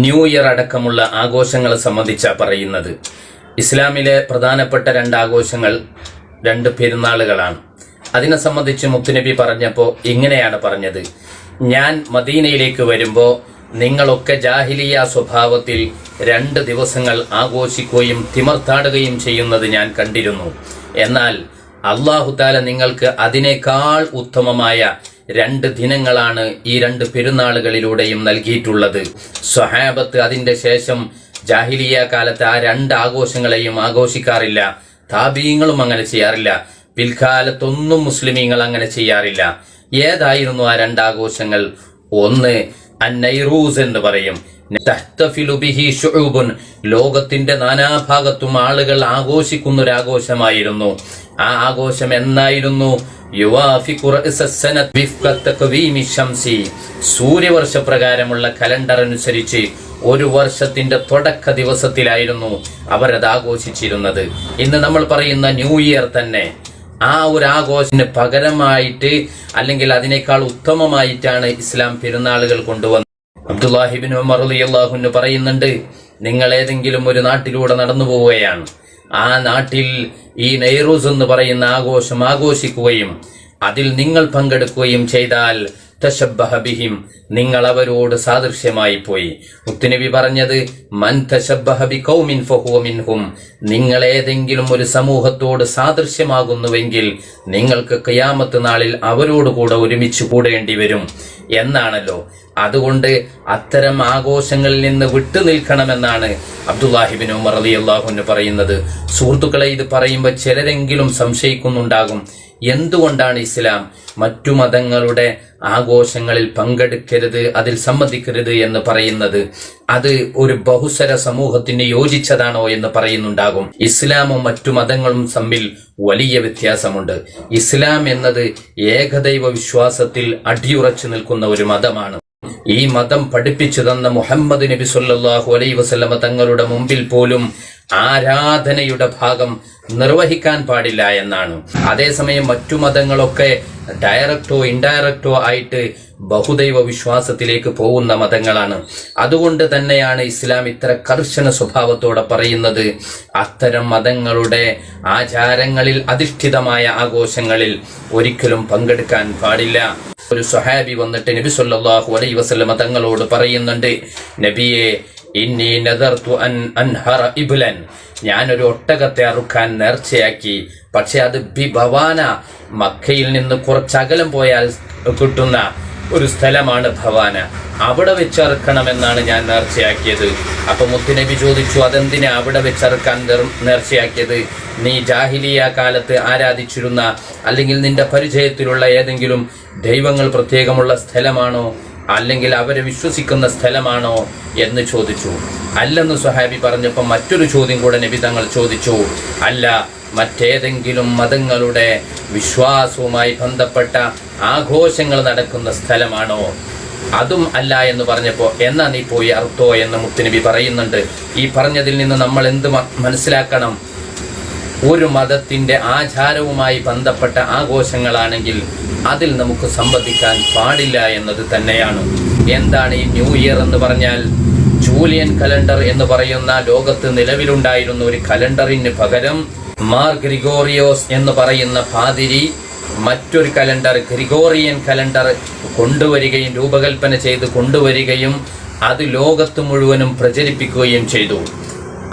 New year അടക്കമുള്ള ആഘോഷങ്ങളെ സംബന്ധിച്ച പറയുന്നത്. ഇസ്ലാമിലെ പ്രധാനപ്പെട്ട രണ്ട് ആഘോഷങ്ങൾ രണ്ട് പെരുന്നാളുകളാണ്. അതിനെ സംബന്ധിച്ച് മുത്തുനബി പറഞ്ഞപ്പോൾ ഇങ്ങനെയാണ് പറഞ്ഞത്. ഞാൻ മദീനയിലേക്ക് വരുമ്പോൾ നിങ്ങളൊക്കെ ജാഹിലിയ സ്വഭാവത്തിൽ രണ്ട് ദിവസങ്ങൾ ആഘോഷിക്കുകയും തിമർത്താടുകയും ചെയ്യുന്നത് ഞാൻ കണ്ടിരുന്നു. എന്നാൽ അള്ളാഹുതാല നിങ്ങൾക്ക് അതിനേക്കാൾ ഉത്തമമായ രണ്ട് ദിനങ്ങളാണ് ഈ രണ്ട് പെരുന്നാളുകളിലൂടെയും നൽകിയിട്ടുള്ളത്. സ്വഹാബത്ത് അതിന്റെ ശേഷം ജാഹിലിയ കാലത്ത് ആ രണ്ട് ആഘോഷങ്ങളെയും ആഘോഷിക്കാറില്ല. താപീയങ്ങളും അങ്ങനെ ചെയ്യാറില്ല. പിൽക്കാലത്തൊന്നും മുസ്ലിമീങ്ങൾ അങ്ങനെ ചെയ്യാറില്ല. ഏതായിരുന്നു ആ രണ്ട് ആഘോഷങ്ങൾ? ഒന്ന് അന്നൈറൂസ് എന്ന് പറയും. ലോകത്തിന്റെ നാനാഭാഗത്തും ആളുകൾ ആഘോഷിക്കുന്ന ഒരു ആഘോഷമായിരുന്നു ആ ആഘോഷം എന്നായിരുന്നു? സൂര്യവർഷ പ്രകാരമുള്ള കലണ്ടർ അനുസരിച്ച് ഒരു വർഷത്തിന്റെ തുടക്ക ദിവസത്തിലായിരുന്നു അവരത് ആഘോഷിച്ചിരുന്നത് ഇന്ന് നമ്മൾ പറയുന്ന ന്യൂ ഇയർ തന്നെ. ആ ഒരു ആഘോഷത്തിന് പകരമായിട്ട് അല്ലെങ്കിൽ അതിനേക്കാൾ ഉത്തമമായിട്ടാണ് ഇസ്ലാം പെരുന്നാളുകൾ കൊണ്ടുവന്നത്. അബ്ദുല്ലാഹിബിൻ ഉമർ അള്ളാഹുന്ന് പറയുന്നുണ്ട് നിങ്ങൾ ഏതെങ്കിലും ഒരു നാട്ടിലൂടെ നടന്നു പോവുകയാണ്. ആ നാട്ടിൽ ഈ നെയ്റൂസ് എന്ന് പറയുന്ന ആഘോഷം ആഘോഷിക്കുകയും അതിൽ നിങ്ങൾ പങ്കെടുക്കുകയും ചെയ്താൽ ബിഹിം. നിങ്ങൾ അവരോട് സാദൃശ്യമായി പോയി. മുത്തുനബി പറഞ്ഞത് മൻ ബി കൗമിൻ ഫഹുവ മിൻഹും. നിങ്ങൾ ഏതെങ്കിലും ഒരു സമൂഹത്തോട് സാദൃശ്യമാകുന്നുവെങ്കിൽ നിങ്ങൾക്ക് കയാമത്ത് നാളിൽ അവരോട് കൂടെ ഒരുമിച്ച് കൂടേണ്ടി വരും. എന്നാണല്ലോ. അതുകൊണ്ട് അത്തരം ആഘോഷങ്ങളിൽ നിന്ന് വിട്ടു നിൽക്കണമെന്നാണ് അബ്ദുല്ലാഹിബിൻ ഉമർ അലി അള്ളാഹുന് പറയുന്നത്. സുഹൃത്തുക്കളെ ഇത് പറയുമ്പോൾ ചിലരെങ്കിലും സംശയിക്കുന്നുണ്ടാകും. എന്തുകൊണ്ടാണ് ഇസ്ലാം മറ്റു മതങ്ങളുടെ ആഘോഷങ്ങളിൽ പങ്കെടുക്കരുത് അതിൽ സംബന്ധിക്കരുത് എന്ന് പറയുന്നത്? അത് ഒരു ബഹുസര സമൂഹത്തിന് യോജിച്ചതാണോ എന്ന് പറയുന്നുണ്ടാകും. ഇസ്ലാമും മറ്റു മതങ്ങളും തമ്മിൽ വലിയ വ്യത്യാസമുണ്ട്. ഇസ്ലാം എന്നത് ഏകദൈവ വിശ്വാസത്തിൽ അടിയുറച്ചു നിൽക്കുന്ന ഒരു മതമാണ്. ഈ മതം പഠിപ്പിച്ചു തന്ന മുഹമ്മദ് നബി സല്ലല്ലാഹു അലൈഹി വസല്ലമ തങ്ങളുടെ മുമ്പിൽ പോലും ആരാധനയുടെ ഭാഗം നിർവഹിക്കാൻ പാടില്ല എന്നാണ്. അതേസമയം മറ്റു മതങ്ങളൊക്കെ ഡയറക്റ്റോ ഇൻഡയറക്റ്റോ ആയിട്ട് ബഹുദൈവ വിശ്വാസത്തിലേക്ക് പോകുന്ന മതങ്ങളാണ്. അതുകൊണ്ട് തന്നെയാണ് ഇസ്ലാം ഇത്ര കർശന സ്വഭാവത്തോടെ പറയുന്നത്. അത്തരം മതങ്ങളുടെ ആചാരങ്ങളിൽ അധിഷ്ഠിതമായ ആഘോഷങ്ങളിൽ ഒരിക്കലും പങ്കെടുക്കാൻ പാടില്ല. ഒരു സ്വഹാബി വന്നിട്ട് നബി സല്ലല്ലാഹു അലൈഹി വസല്ലമ തങ്ങളോട് പറയുന്നുണ്ട് നബിയെ ഇന്നി നദർത്തു അൻ അൻഹറ ഇബ്ലൻ. ഞാനൊരു ഒട്ടകത്തെ അറുക്കാൻ നേർച്ചയാക്കി. പക്ഷെ അത് ബി ഭവാന മക്കയിൽ നിന്ന് കുറച്ചകലം പോയാൽ കിട്ടുന്ന ഒരു സ്ഥലമാണ് ഭവാന. അവിടെ വെച്ചറുക്കണമെന്നാണ് ഞാൻ നേർച്ചയാക്കിയത്. അപ്പൊ മുത്തുനബി ചോദിച്ചു അതെന്തിനാ അവിടെ വെച്ചറുക്കാൻ നേർ- നേർച്ചയാക്കിയത്? നീ ജാഹിലിയ കാലത്ത് ആരാധിച്ചിരുന്ന അല്ലെങ്കിൽ നിന്റെ പരിചയത്തിലുള്ള ഏതെങ്കിലും ദൈവങ്ങൾ പ്രത്യേകമുള്ള സ്ഥലമാണോ? അല്ലെങ്കിൽ അവരെ വിശ്വസിക്കുന്ന സ്ഥലമാണോ? എന്ന് ചോദിച്ചു. അല്ലെന്ന് സുഹാബി പറഞ്ഞപ്പോൾ മറ്റൊരു ചോദ്യം കൂടെ നബി തങ്ങൾ ചോദിച്ചു. അല്ല മറ്റേതെങ്കിലും മതങ്ങളുടെ വിശ്വാസവുമായി ബന്ധപ്പെട്ട ആഘോഷങ്ങൾ നടക്കുന്ന സ്ഥലമാണോ? അതും അല്ല എന്ന് പറഞ്ഞപ്പോൾ എന്നാ നീ പോയി അർത്ഥോ എന്ന് മുത്തുനബി പറയുന്നുണ്ട്. ഈ പറഞ്ഞതിൽ നിന്ന് നമ്മൾ എന്ത് മനസ്സിലാക്കണം? ഒരു മതത്തിന്റെ ആചാരവുമായി ബന്ധപ്പെട്ട ആഘോഷങ്ങളാണെങ്കിൽ അതിൽ നമുക്ക് സംവദിക്കാൻ പാടില്ല എന്നത് തന്നെയാണ്. എന്താണ് ഈ ന്യൂ ഇയർ എന്ന് പറഞ്ഞാൽ? ജൂലിയൻ കലണ്ടർ എന്ന് പറയുന്ന ലോകത്ത് നിലവിലുണ്ടായിരുന്ന ഒരു കലണ്ടറിന് പകരം മാർ ഗ്രിഗോറിയോസ് എന്ന് പറയുന്ന പാതിരി മറ്റൊരു കലണ്ടർ ഗ്രിഗോറിയൻ കലണ്ടർ കൊണ്ടുവരികയും രൂപകൽപ്പന ചെയ്ത് കൊണ്ടുവരികയും അത് ലോകത്ത് മുഴുവനും പ്രചരിപ്പിക്കുകയും ചെയ്തു.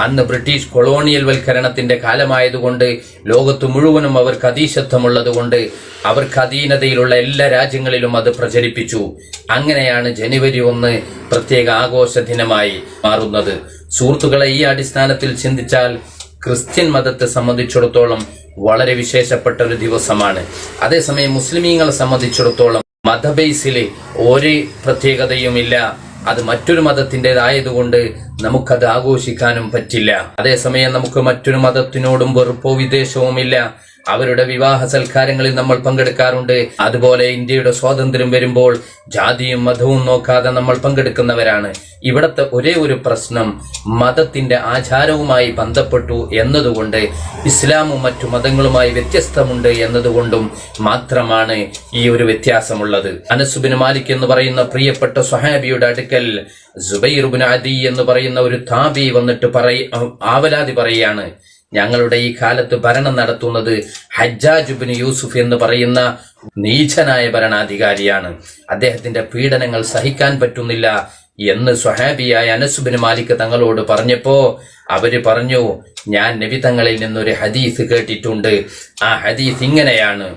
അന്ന് ബ്രിട്ടീഷ് കൊളോണിയൽ വൽക്കരണത്തിന്റെ കാലമായതുകൊണ്ട് ലോകത്ത് മുഴുവനും അവർക്ക് അതീശത്വമുള്ളതുകൊണ്ട് അവർക്ക് അധീനതയിലുള്ള എല്ലാ രാജ്യങ്ങളിലും അത് പ്രചരിപ്പിച്ചു. അങ്ങനെയാണ് ജനുവരി ഒന്ന് പ്രത്യേക ആഘോഷ ദിനമായി മാറുന്നത്. സുഹൃത്തുക്കളെ ഈ അടിസ്ഥാനത്തിൽ ചിന്തിച്ചാൽ ക്രിസ്ത്യൻ മതത്തെ സംബന്ധിച്ചിടത്തോളം വളരെ വിശേഷപ്പെട്ട ഒരു ദിവസമാണ്. അതേസമയം മുസ്ലിമീങ്ങളെ സംബന്ധിച്ചിടത്തോളം മതബേസിൽ ഒരു പ്രത്യേകതയുമില്ല. അത് മറ്റൊരു മതത്തിന്റെതായതുകൊണ്ട് നമുക്കത് ആഘോഷിക്കാനും പറ്റില്ല. അതേസമയം നമുക്ക് മറ്റൊരു മതത്തിനോടും വെറുപ്പോ വിദ്വേഷവുമില്ല. അവരുടെ വിവാഹ സൽക്കാരങ്ങളിൽ നമ്മൾ പങ്കെടുക്കാറുണ്ട്. അതുപോലെ ഇന്ത്യയുടെ സ്വാതന്ത്ര്യം വരുമ്പോൾ ജാതിയും മതവും നോക്കാതെ നമ്മൾ പങ്കെടുക്കുന്നവരാണ്. ഇവിടത്തെ ഒരേ ഒരു പ്രശ്നം മതത്തിന്റെ ആചാരവുമായി ബന്ധപ്പെട്ടു എന്നതുകൊണ്ട് ഇസ്ലാമും മറ്റു മതങ്ങളുമായി വ്യത്യസ്തമുണ്ട് എന്നതുകൊണ്ടും മാത്രമാണ് ഈ ഒരു വ്യത്യാസമുള്ളത്. അനസുബിന് മാലിക് എന്ന് പറയുന്ന പ്രിയപ്പെട്ട സുഹാബിയുടെ അടുക്കൽ ജുബൈറുബിൻ അദി എന്ന് പറയുന്ന ഒരു താബി വന്നിട്ട് പറയ ആവലാതി പറയാണ്. ഞങ്ങളുടെ ഈ കാലത്ത് ഭരണം നടത്തുന്നത് ഹജ്ജാജുബിൻ യൂസുഫ് എന്ന് പറയുന്ന നീചനായ ഭരണാധികാരിയാണ്. അദ്ദേഹത്തിന്റെ പീഡനങ്ങൾ സഹിക്കാൻ പറ്റുന്നില്ല എന്ന് സ്വഹാബിയായ അനസുബിന് മാലിക് തങ്ങളോട് പറഞ്ഞപ്പോ അവർ പറഞ്ഞു ഞാൻ നബി തങ്ങളിൽ നിന്നൊരു ഹദീസ് കേട്ടിട്ടുണ്ട്. ആ ഹദീസ് ഇങ്ങനെയാണ്.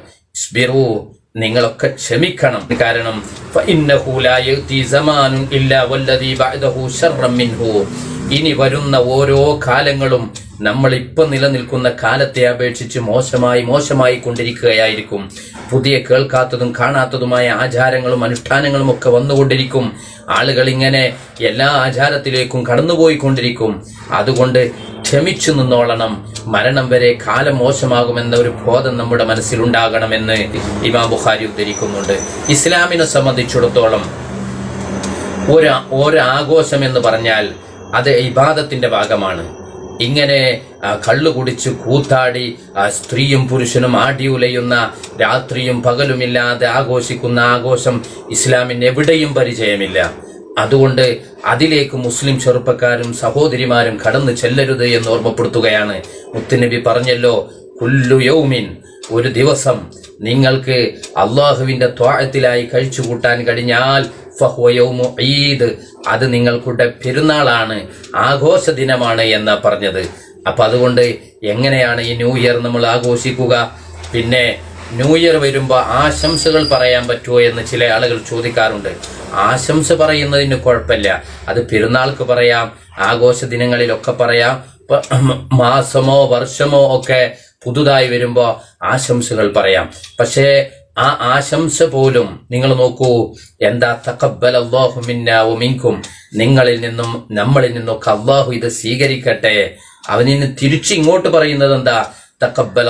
നിങ്ങളൊക്കെ ക്ഷമിക്കണം. കാരണം ഇനി വരുന്ന ഓരോ കാലങ്ങളും നമ്മൾ ഇപ്പം നിലനിൽക്കുന്ന കാലത്തെ അപേക്ഷിച്ച് മോശമായി മോശമായി കൊണ്ടിരിക്കുകയായിരിക്കും. പുതിയ കേൾക്കാത്തതും കാണാത്തതുമായ ആചാരങ്ങളും അനുഷ്ഠാനങ്ങളും ഒക്കെ വന്നുകൊണ്ടിരിക്കും. ആളുകൾ ഇങ്ങനെ എല്ലാ ആചാരത്തിലേക്കും കടന്നുപോയിക്കൊണ്ടിരിക്കും. അതുകൊണ്ട് ക്ഷമിച്ചു നിന്നോളണം. മരണം വരെ കാലം മോശമാകുമെന്ന ഒരു ബോധം നമ്മുടെ മനസ്സിലുണ്ടാകണമെന്ന് ഇമാം ബുഖാരി ഉദ്ധരിക്കുന്നുണ്ട്. ഇസ്ലാമിനെ സംബന്ധിച്ചിടത്തോളം ഒരു ഒരാഘോഷം എന്ന് പറഞ്ഞാൽ അത് ഇബാദത്തിന്റെ ഭാഗമാണ്. ഇങ്ങനെ കള്ളു കുടിച്ച് കൂത്താടി സ്ത്രീയും പുരുഷനും ആടി ഉലയുന്ന രാത്രിയും പകലുമില്ലാതെ ആഘോഷിക്കുന്ന ആഘോഷം ഇസ്ലാമിന് എവിടെയും പരിചയമില്ല. അതുകൊണ്ട് അതിലേക്ക് മുസ്ലിം ചെറുപ്പക്കാരും സഹോദരിമാരും കടന്നു ചെല്ലരുത് എന്ന് ഓർമ്മപ്പെടുത്തുകയാണ് മുത്തുനബി പറഞ്ഞല്ലോ കുല്ലു യൗമിൻ ഒരു ദിവസം നിങ്ങൾക്ക് അള്ളാഹുവിന്റെ ത്വാഴത്തിലായി കഴിച്ചുകൂട്ടാൻ കഴിഞ്ഞാൽ ഈദ്. അത് നിങ്ങൾക്കുടെ പെരുന്നാളാണ് ആഘോഷ ദിനമാണ് എന്ന് പറഞ്ഞത്. അപ്പൊ അതുകൊണ്ട് എങ്ങനെയാണ് ഈ ന്യൂ ഇയർ നമ്മൾ ആഘോഷിക്കുക? പിന്നെ ന്യൂ ഇയർ വരുമ്പോൾ ആശംസകൾ പറയാൻ പറ്റുമോ എന്ന് ചില ആളുകൾ ചോദിക്കാറുണ്ട്. ആശംസ പറയുന്നതിന് കുഴപ്പമില്ല. അത് പെരുന്നാൾക്ക് പറയാം ആഘോഷ ദിനങ്ങളിലൊക്കെ പറയാം മാസമോ വർഷമോ ഒക്കെ പുതുതായി വരുമ്പോൾ ആശംസകൾ പറയാം. പക്ഷേ ആ ആശംസ പോലും നിങ്ങൾ നോക്കൂ. എന്താ തക്കബൽ അള്ളാഹു മിന്നാവുമിങ്കും നിങ്ങളിൽ നിന്നും നമ്മളിൽ നിന്നൊക്കെ അള്ളാഹു ഇത് സ്വീകരിക്കട്ടെ. അവനിന്ന് തിരിച്ചു ഇങ്ങോട്ട് പറയുന്നത് എന്താ? തക്കബൽ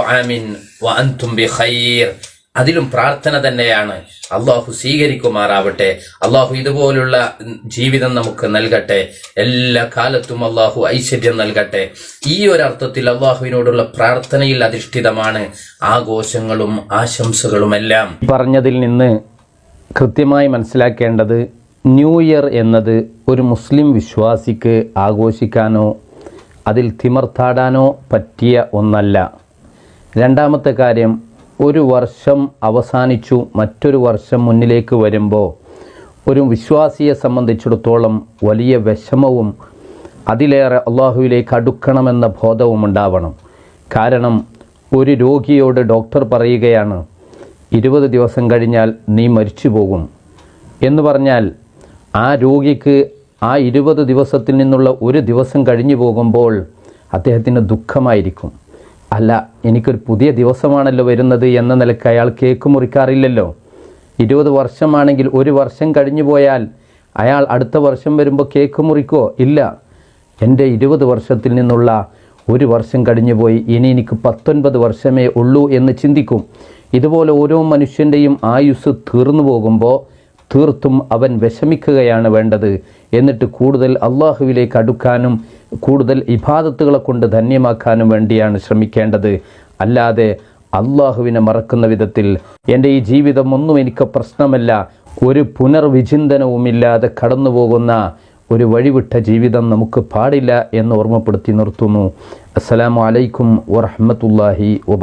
ആമിൻ വ അൻതും ബിഖൈർ അതിലും പ്രാർത്ഥന തന്നെയാണ്. അള്ളാഹു സ്വീകരിക്കുമാറാവട്ടെ. അള്ളാഹു ഇതുപോലുള്ള ജീവിതം നമുക്ക് നൽകട്ടെ. എല്ലാ കാലത്തും അള്ളാഹു ഐശ്വര്യം നൽകട്ടെ. ഈ ഒരർത്ഥത്തിൽ അള്ളാഹുവിനോടുള്ള പ്രാർത്ഥനയിൽ അധിഷ്ഠിതമാണ് ആഘോഷങ്ങളും ആശംസകളുമെല്ലാം. പറഞ്ഞതിൽ നിന്ന് കൃത്യമായി മനസ്സിലാക്കേണ്ടത് ന്യൂ ഇയർ എന്നത് ഒരു മുസ്ലിം വിശ്വാസിക്ക് ആഘോഷിക്കാനോ അതിൽ തിമർത്താടാനോ പറ്റിയ ഒന്നല്ല. രണ്ടാമത്തെ കാര്യം ഒരു വർഷം അവസാനിച്ചു മറ്റൊരു വർഷം മുന്നിലേക്ക് വരുമ്പോൾ ഒരു വിശ്വാസിയെ സംബന്ധിച്ചിടത്തോളം വലിയ വിഷമവും അതിലേറെ അള്ളാഹുവിലേക്ക് അടുക്കണമെന്ന ബോധവും ഉണ്ടാവണം. കാരണം ഒരു രോഗിയോട് ഡോക്ടർ പറയുകയാണ് ഇരുപത് ദിവസം കഴിഞ്ഞാൽ നീ മരിച്ചു പോകും. എന്ന് പറഞ്ഞാൽ ആ രോഗിക്ക് ആ ഇരുപത് ദിവസത്തിൽ നിന്നുള്ള ഒരു ദിവസം കഴിഞ്ഞു പോകുമ്പോൾ അദ്ദേഹത്തിന് ദുഃഖമായിരിക്കും. അല്ല എനിക്കൊരു പുതിയ ദിവസമാണല്ലോ വരുന്നത് എന്ന നിലയ്ക്ക് അയാൾ കേക്ക് മുറിക്കാറില്ലല്ലോ. ഇരുപത് വർഷമാണെങ്കിൽ ഒരു വർഷം കഴിഞ്ഞു പോയാൽ അയാൾ അടുത്ത വർഷം വരുമ്പോൾ കേക്ക് മുറിക്കോ? ഇല്ല. എന്റെ ഇരുപത് വർഷത്തിൽ നിന്നുള്ള ഒരു വർഷം കഴിഞ്ഞു പോയി. ഇനി എനിക്ക് പത്തൊൻപത് വർഷമേ ഉള്ളൂ എന്ന് ചിന്തിക്കും. ഇതുപോലെ ഓരോ മനുഷ്യന്റെയും ആയുസ് തീർന്നു പോകുമ്പോൾ തീർത്തും അവൻ വിഷമിക്കുകയാണ് വേണ്ടത്. എന്നിട്ട് കൂടുതൽ അള്ളാഹുവിലേക്ക് അടുക്കാനും കൂടുതൽ ഇബാദത്തുകളെ കൊണ്ട് ധന്യമാക്കാനും വേണ്ടിയാണ് ശ്രമിക്കേണ്ടത്. അല്ലാതെ അള്ളാഹുവിനെ മറക്കുന്ന വിധത്തിൽ എന്റെ ഈ ജീവിതം ഒന്നും എനിക്ക് പ്രശ്നമല്ല. ഒരു പുനർവിചിന്തനവുമില്ലാതെ കടന്നു പോകുന്ന ഒരു വഴിവിട്ട ജീവിതം നമുക്ക് പാടില്ല എന്ന് ഓർമ്മപ്പെടുത്തി നിർത്തുന്നു. അസ്സലാമു അലൈക്കും വറഹ്മത്തുള്ളാഹി വബ